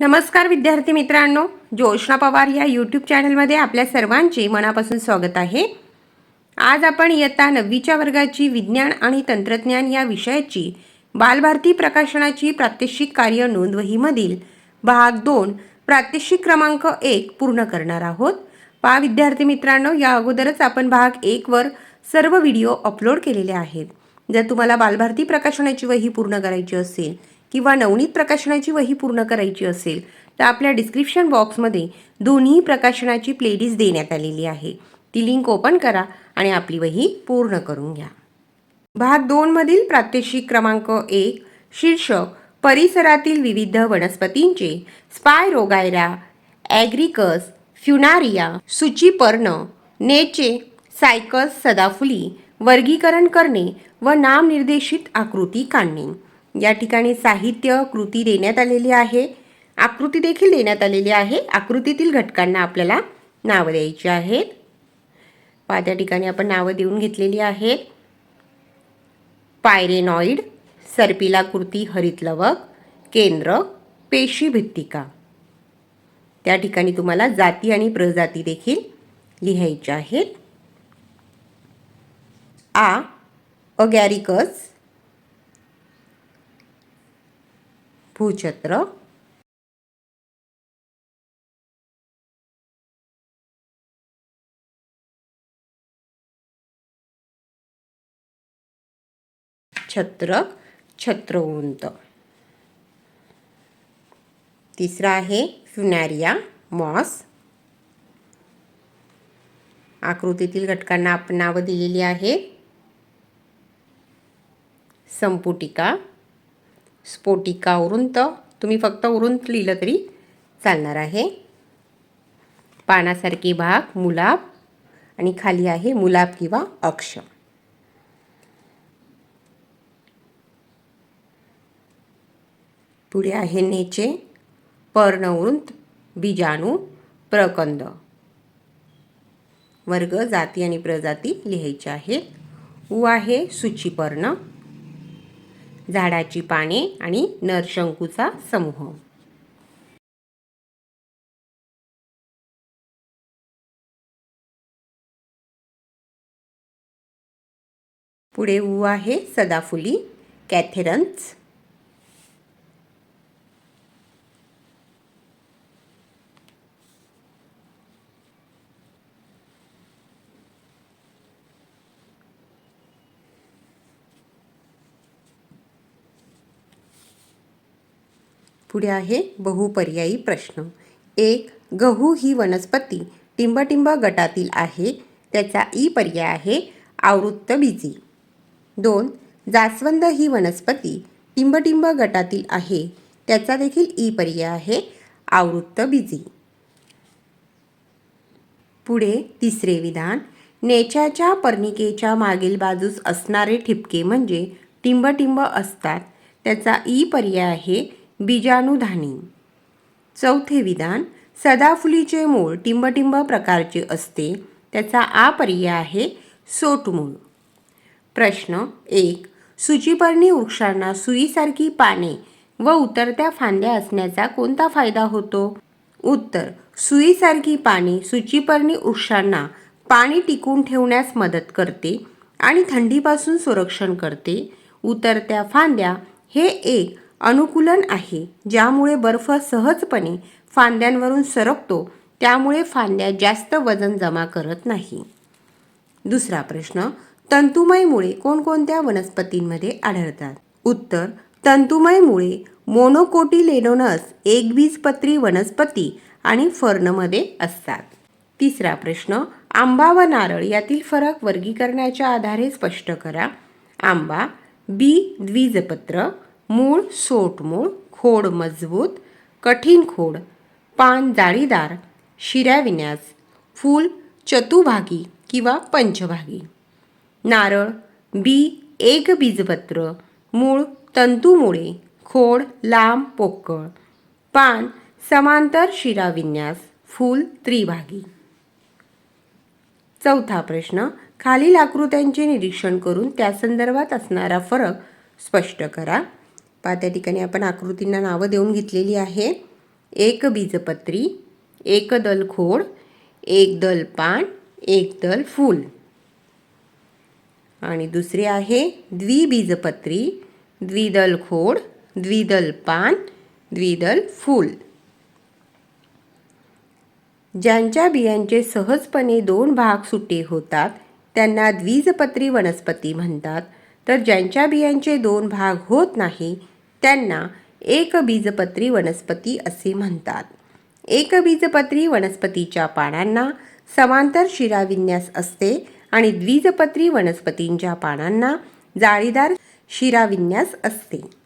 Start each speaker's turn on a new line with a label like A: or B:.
A: नमस्कार विद्यार्थी मित्रांनो जोशना पवार या यूट्यूब चॅनलमध्ये आपल्या सर्वांचे मनापासून स्वागत आहे. आज आपण इयत्ता नववीच्या वर्गाची विज्ञान आणि तंत्रज्ञान या विषयाची बालभारती प्रकाशनाची प्रात्यक्षिक कार्य नोंदवहीमधील भाग दोन प्रात्यक्षिक क्रमांक एक पूर्ण करणार आहोत. पा विद्यार्थी मित्रांनो या अगोदरच आपण भाग एकवर सर्व व्हिडिओ अपलोड केलेले आहेत. जर तुम्हाला बालभारती प्रकाशनाची वही पूर्ण करायची असेल किंवा नवनीत प्रकाशनाची वही पूर्ण करायची असेल तर आपल्या डिस्क्रिप्शन बॉक्समध्ये दोन्ही प्रकाशनाची प्लेलिस्ट देण्यात आलेली आहे. ती लिंक ओपन करा आणि आपली वही पूर्ण करून घ्या. भाग दोनमधील प्रात्यक्षिक क्रमांक एक शीर्षक परिसरातील विविध वनस्पतींचे स्पायरोगायरा ॲग्रिकस फ्युनारिया सुचीपर्ण नेचे सायकस सदाफुली वर्गीकरण करणे व नामनिर्देशित आकृती काढणे. या ठिकाणी साहित्य कृती देण्यात आलेली आहे. आकृती देखील देण्यात आलेली आहे. आकृतीतील घटकांना आपल्याला नावं द्यायची आहेत. पहा त्या ठिकाणी आपण नावं देऊन घेतलेली आहेत. पायरेनॉइड सर्पिलाकृती हरितलवक केंद्र पेशीभित्तिका त्या ठिकाणी तुम्हाला जाती आणि प्रजाती देखील लिहायच्या आहेत. आ अगॅरिकस भूछत्र छत्रक छत्रउंत तिसरा आहे फ्युनॅरिया मॉस। आकृतीतील घटकांना आपण नावं दिलेली आहेत. संपुटिका स्फोटिका उरुंत तुम्ही फक्त उरुंत लिहिलं तरी चालणार आहे. पानासारखे भाग मुलाब आणि खाली आहे मुलाब किंवा अक्ष पुढे आहे नेचे पर्णवृंत बीजाणू प्रकंद. वर्ग जाती आणि प्रजाती लिहायचे आहेत. उ आहे सूचीपर्ण झाडाची पाने आणि नरशंकूचा समूह. पुढे उ आहे सदाफुली कॅथेरन्स पुढे आहे बहुपर्यायी प्रश्न. एक गहू ही वनस्पती टिंबटिंब गटातील आहे त्याचा ई पर्याय आहे आवृत्त बीजी. दोन जास्वंद ही वनस्पती टिंबटिंब गटातील आहे त्याचा देखील ई पर्याय आहे आवृत्त बीजी. पुढे तिसरे विधान नेच्याच्या पर्णिकेच्या मागील बाजूस असणारे ठिपके म्हणजे टिंबटिंब असतात त्याचा ई पर्याय आहे बीजाणुधानी. चौथे विधान सदाफुलीचे मूळ टिंबटिंब प्रकारचे असते त्याचा आ पर्याय आहे सोटमूळ. प्रश्न एक सुचीपर्णी वृक्षांना सुईसारखी पाने व उतरत्या फांद्या असण्याचा कोणता फायदा होतो? उत्तर सुईसारखी पाने सुचीपर्णी वृक्षांना पाणी टिकून ठेवण्यास मदत करते आणि थंडीपासून संरक्षण करते. उतरत्या फांद्या हे एक अनुकूलन आहे ज्यामुळे बर्फ सहजपणे फांद्यांवरून सरकतो त्यामुळे फांद्या जास्त वजन जमा करत नाही. दुसरा प्रश्न तंतुमय मुळे कोणकोणत्या वनस्पतींमध्ये आढळतात? उत्तर तंतुमय मुळे मोनोकोटिलेडोनस एकबीजपत्री वनस्पती आणि फर्नमध्ये असतात. तिसरा प्रश्न आंबा व नारळ यातील फरक वर्गीकरणाच्या आधारे स्पष्ट करा. आंबा बी द्विजपत्र मूळ सोटमूळ खोड मजबूत कठीण खोड पान जाळीदार शिऱ्याविन्यास फूल चतुभागी किंवा पंचभागी. नारळ बी एक बीजपत्र मूळ तंतुमुळे खोड लांब पोकळ. पान समांतर शिराविन्यास फूल त्रिभागी. चौथा प्रश्न खालील आकृत्यांचे निरीक्षण करून त्या संदर्भात असणारा फरक स्पष्ट करा. पहा त्या ठिकाणी आपण आकृतींना नावं देऊन घेतलेली आहेत एक बीजपत्री एक दल खोड एक दल पान एक दल फूल आणि दुसरे आहे द्विबीजपत्री द्विदल खोड द्विदल पान द्विदल फूल ज्यांच्या बियांचे सहजपणे दोन भाग सुटे होतात त्यांना द्विजपत्री वनस्पती म्हणतात. तर ज्यांच्या बियांचे दोन भाग होत नाही त्यांना एकबीजपत्री वनस्पती असे म्हणतात. एकबीजपत्री वनस्पतीच्या पानांना समांतर शिराविन्यास असते आणि द्विजपत्री वनस्पतींच्या पानांना जाळीदार शिराविन्यास असते.